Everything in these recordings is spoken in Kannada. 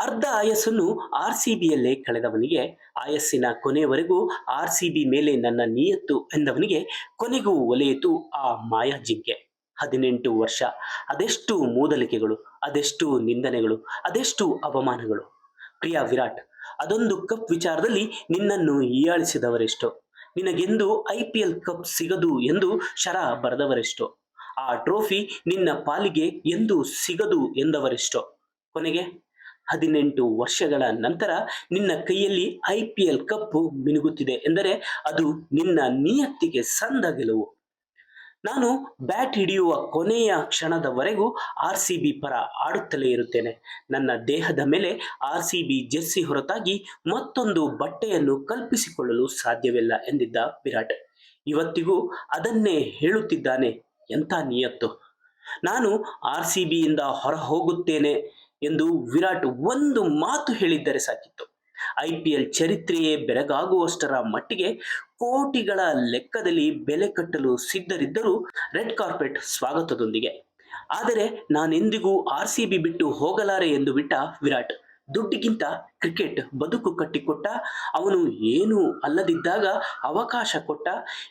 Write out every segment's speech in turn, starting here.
ಅರ್ಧ ಆಯಸ್ಸನ್ನು ಆರ್ ಸಿ ಬಿಯಲ್ಲೇ ಕಳೆದವನಿಗೆ, ಆಯಸ್ಸಿನ ಕೊನೆಯವರೆಗೂ ಆರ್ ಸಿ ಬಿ ಮೇಲೆ ನನ್ನ ನಿಯತ್ತು ಎಂದವನಿಗೆ ಕೊನೆಗೂ ಒಲೆಯಿತು ಆ ಮಾಯಾ ಜಿಂಕೆ ಹದಿನೆಂಟು ವರ್ಷ, ಅದೆಷ್ಟು ಮೂದಲಿಕೆಗಳು, ಅದೆಷ್ಟು ನಿಂದನೆಗಳು, ಅದೆಷ್ಟು ಅವಮಾನಗಳು. ಪ್ರಿಯ ವಿರಾಟ್, ಅದೊಂದು ಕಪ್ ವಿಚಾರದಲ್ಲಿ ನಿನ್ನನ್ನು ಹೀಯಾಳಿಸಿದವರೆಷ್ಟೋ ನಿನಗೆಂದು ಐ ಪಿ ಎಲ್ ಕಪ್ ಸಿಗದು ಎಂದು ಶರ ಬರೆದವರೆಷ್ಟೋ? ಆ ಟ್ರೋಫಿ ನಿನ್ನ ಪಾಲಿಗೆ ಎಂದು ಸಿಗದು ಎಂದವರೆಷ್ಟೋ? ಕೊನೆಗೆ ಹದಿನೆಂಟು ವರ್ಷಗಳ ನಂತರ ನಿನ್ನ ಕೈಯಲ್ಲಿ ಐ ಪಿ ಎಲ್ ಕಪ್ಪು ಮಿನುಗುತ್ತಿದೆ ಎಂದರೆ ಅದು ನಿನ್ನ ನಿಯತ್ತಿಗೆ ಸಂದ ಗೆಲುವು. ನಾನು ಬ್ಯಾಟ್ ಹಿಡಿಯುವ ಕೊನೆಯ ಕ್ಷಣದವರೆಗೂ ಆರ್ ಸಿ ಬಿ ಪರ ಆಡುತ್ತಲೇ ಇರುತ್ತೇನೆ. ನನ್ನ ದೇಹದ ಮೇಲೆ ಆರ್ ಸಿ ಬಿ ಜೆರ್ಸಿ ಹೊರತಾಗಿ ಮತ್ತೊಂದು ಬಟ್ಟೆಯನ್ನು ಕಲ್ಪಿಸಿಕೊಳ್ಳಲು ಸಾಧ್ಯವಿಲ್ಲ ಎಂದಿದ್ದ ವಿರಾಟ್. ಇವತ್ತಿಗೂ ಅದನ್ನೇ ಹೇಳುತ್ತಿದ್ದಾನೆ ಎಂಥ ನಿಯತ್ತು. ನಾನು ಆರ್ ಸಿ ಬಿಯಿಂದ ಹೊರ ಹೋಗುತ್ತೇನೆ ಎಂದು ವಿರಾಟ್ ಒಂದು ಮಾತು ಹೇಳಿದ್ದರೆ ಸಾಕಿತ್ತು. ಐ ಪಿ ಎಲ್ ಚರಿತ್ರೆಯೇ ಬೆರಗಾಗುವಷ್ಟರ ಮಟ್ಟಿಗೆ ಕೋಟಿಗಳ ಲೆಕ್ಕದಲ್ಲಿ ಬೆಲೆ ಕಟ್ಟಲು ಸಿದ್ಧರಿದ್ದರೂ ರೆಡ್ ಕಾರ್ಪೆಟ್ ಸ್ವಾಗತದೊಂದಿಗೆ. ಆದರೆ ನಾನೆಂದಿಗೂ ಆರ್ ಸಿ ಬಿ ಬಿಟ್ಟು ಹೋಗಲಾರೆ ಎಂದು ಬಿಟ್ಟ ವಿರಾಟ್. ದುಡ್ಡಿಗಿಂತ ಕ್ರಿಕೆಟ್ ಬದುಕು ಕಟ್ಟಿಕೊಟ್ಟ, ಅವನು ಏನೂ ಅಲ್ಲದಿದ್ದಾಗ ಅವಕಾಶ ಕೊಟ್ಟ,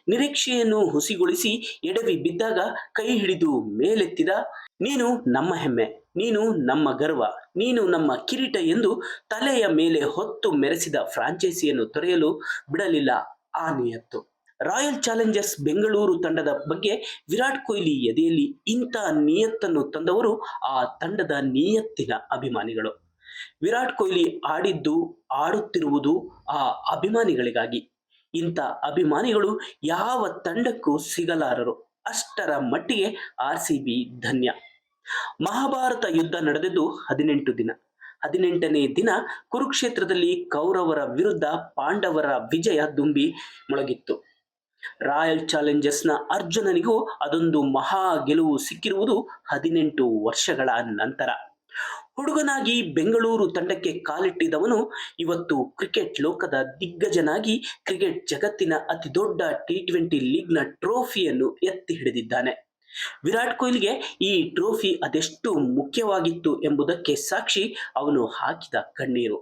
ನಿರೀಕ್ಷೆಯನ್ನು ಹುಸಿಗೊಳಿಸಿ ಎಡವಿ ಬಿದ್ದಾಗ ಕೈ ಹಿಡಿದು ಮೇಲೆತ್ತಿದ, ನೀನು ನಮ್ಮ ಹೆಮ್ಮೆ, ನೀನು ನಮ್ಮ ಗರ್ವ, ನೀನು ನಮ್ಮ ಕಿರೀಟ ಎಂದು ತಲೆಯ ಮೇಲೆ ಹೊತ್ತು ಮೆರೆಸಿದ ಫ್ರಾಂಚೈಸಿಯನ್ನು ತೊರೆಯಲು ಬಿಡಲಿಲ್ಲ ಆ ನಿಯತ್ತು. ರಾಯಲ್ ಚಾಲೆಂಜರ್ಸ್ ಬೆಂಗಳೂರು ತಂಡದ ಬಗ್ಗೆ ವಿರಾಟ್ ಕೊಹ್ಲಿ ಎದೆಯಲ್ಲಿ ಇಂಥ ನಿಯತ್ತನ್ನು ತಂದವರು ಆ ತಂಡದ ನಿಯತ್ತಿನ ಅಭಿಮಾನಿಗಳು. ವಿರಾಟ್ ಕೊಹ್ಲಿ ಆಡಿದ್ದು, ಆಡುತ್ತಿರುವುದು ಆ ಅಭಿಮಾನಿಗಳಿಗಾಗಿ. ಇಂಥ ಅಭಿಮಾನಿಗಳು ಯಾವ ತಂಡಕ್ಕೂ ಸಿಗಲಾರರು. ಅಷ್ಟರ ಮಟ್ಟಿಗೆ ಆರ್ ಸಿ ಧನ್ಯ. ಮಹಾಭಾರತ ಯುದ್ಧ ನಡೆದಿದ್ದು ಹದಿನೆಂಟು ದಿನ. ಹದಿನೆಂಟನೇ ದಿನ ಕುರುಕ್ಷೇತ್ರದಲ್ಲಿ ಕೌರವರ ವಿರುದ್ಧ ಪಾಂಡವರ ವಿಜಯ ದುಂಬಿ ಮೊಳಗಿತ್ತು. ರಾಯಲ್ ಚಾಲೆಂಜರ್ಸ್ನ ಅರ್ಜುನನಿಗೂ ಅದೊಂದು ಮಹಾ ಗೆಲುವು ಸಿಕ್ಕಿರುವುದು ಹದಿನೆಂಟು ವರ್ಷಗಳ ನಂತರ. ಹುಡುಗನಾಗಿ ಬೆಂಗಳೂರು ತಂಡಕ್ಕೆ ಕಾಲಿಟ್ಟಿದವನು ಇವತ್ತು ಕ್ರಿಕೆಟ್ ಲೋಕದ ದಿಗ್ಗಜನಾಗಿ ಕ್ರಿಕೆಟ್ ಜಗತ್ತಿನ ಅತಿ ದೊಡ್ಡ ಟಿ ಟ್ವೆಂಟಿ ಲೀಗ್ನ ಟ್ರೋಫಿಯನ್ನು ಎತ್ತಿ ಹಿಡಿದಿದ್ದಾನೆ. ವಿರಾಟ್ ಕೊಹ್ಲಿಗೆ ಈ ಟ್ರೋಫಿ ಅದೆಷ್ಟು ಮುಖ್ಯವಾಗಿತ್ತು ಎಂಬುದಕ್ಕೆ ಸಾಕ್ಷಿ ಅವನು ಹಾಕಿದ ಕಣ್ಣೀರು.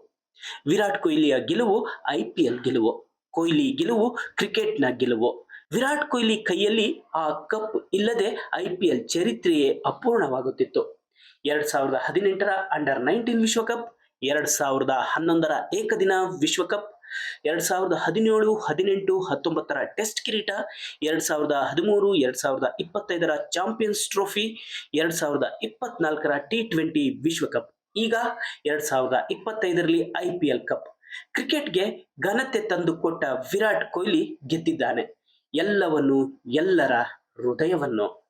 ವಿರಾಟ್ ಕೊಹ್ಲಿಯ ಗೆಲುವು ಐ ಪಿ ಎಲ್ ಗೆಲುವು, ಕೊಹ್ಲಿ ಗೆಲುವು ಕ್ರಿಕೆಟ್ನ ಗೆಲುವು. ವಿರಾಟ್ ಕೊಹ್ಲಿ ಕೈಯಲ್ಲಿ ಆ ಕಪ್ ಇಲ್ಲದೆ ಐ ಪಿ ಎಲ್ ಚರಿತ್ರೆಯೇ ಅಪೂರ್ಣವಾಗುತ್ತಿತ್ತು. ಎರಡ್ ಸಾವಿರದ ಹದಿನೆಂಟರ ಅಂಡರ್ ನೈನ್ಟೀನ್ ವಿಶ್ವಕಪ್, ಎರಡ್ ಸಾವಿರದ ಹನ್ನೊಂದರ ಏಕದಿನ ವಿಶ್ವಕಪ್, ಎರಡ್ ಸಾವಿರದ ಹದಿನೇಳು ಹದಿನೆಂಟು ಹತ್ತೊಂಬತ್ತರ ಟೆಸ್ಟ್ ಕಿರೀಟ, ಎರಡ್ ಸಾವಿರದ ಹದಿಮೂರು, ಎರಡ್ ಸಾವಿರದ ಇಪ್ಪತ್ತೈದರ ಚಾಂಪಿಯನ್ಸ್ ಟ್ರೋಫಿ ಎರಡ್ ಸಾವಿರದ ಇಪ್ಪತ್ನಾಲ್ಕರ ಟಿ ಟ್ವೆಂಟಿ ವಿಶ್ವಕಪ್. ಈಗ ಎರಡ್ ಸಾವಿರದ ಇಪ್ಪತ್ತೈದರಲ್ಲಿ ಐ ಪಿ ಎಲ್ ಕಪ್ ಕ್ರಿಕೆಟ್ಗೆ ಘನತೆ ತಂದು ಕೊಟ್ಟ ವಿರಾಟ್ ಕೊಹ್ಲಿ ಗೆದ್ದಿದ್ದಾನೆ. ಎಲ್ಲವನ್ನು ಎಲ್ಲರ ಹೃದಯವನ್ನು.